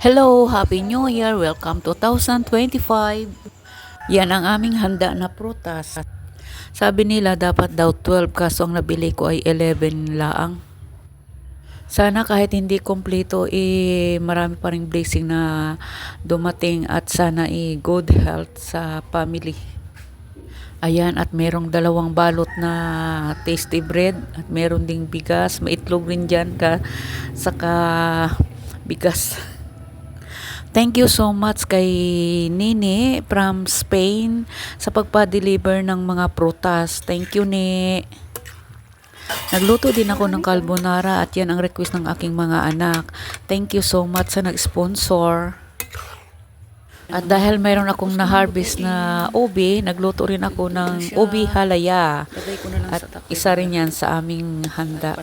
Hello, Happy New Year! Welcome 2025! Yan ang aming handa na prutas. Sabi nila dapat daw 12 kaso ang nabili ko ay 11 laang. Sana kahit hindi kompleto, eh, marami pa rin blessing na dumating at sana eh, good health sa family. Ayan, at merong dalawang balot na tasty bread at meron ding bigas, maitlog rin dyan ka, saka bigas. Thank you so much kay Nini from Spain sa pagpa-deliver ng mga prutas. Thank you, Ni. Nagluto din ako ng carbonara at yan ang request ng aking mga anak. Thank you so much sa nag-sponsor. At dahil mayroon akong na-harvest na ubi, nagluto rin ako ng ubi halaya. At isa rin yan sa aming handa.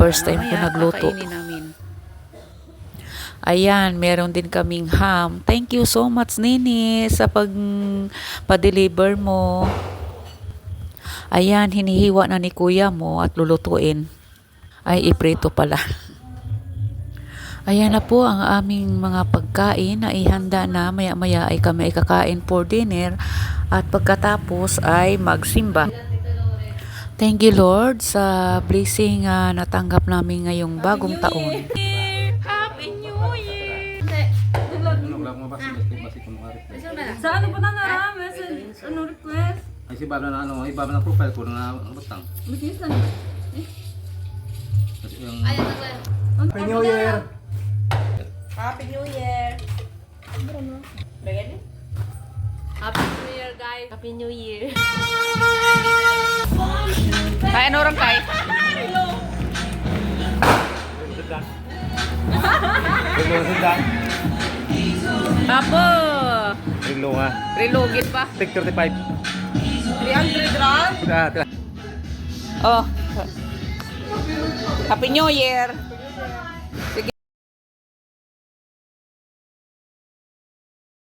First time ko nagluto. Ayan, meron din kaming ham. Thank you so much, Nini, sa pag pa-deliver mo. Ayan, hinihiwa na ni kuya mo at lulutuin. Ay, iprito pala. Ayan na po ang aming mga pagkain na ihanda na maya-maya ay kami ay kakain for dinner at pagkatapos ay magsimba. Thank you Lord sa blessing ah, natanggap namin ngayong bagong taon. Sa ano po na nga? Message, ano request? Ay si Baba na ano, ay Baba na profile ko na butang. Business na. Kasi yung Happy New Year! Happy New Year! Bagay? Happy New Year, guys! Happy New Year! Kaya ano orang kay? Rilo sedang. Apo! Rilo nga. Rilugit pa. Take 35. 300 rand? Sudah, sudah. Oh. Happy New Year!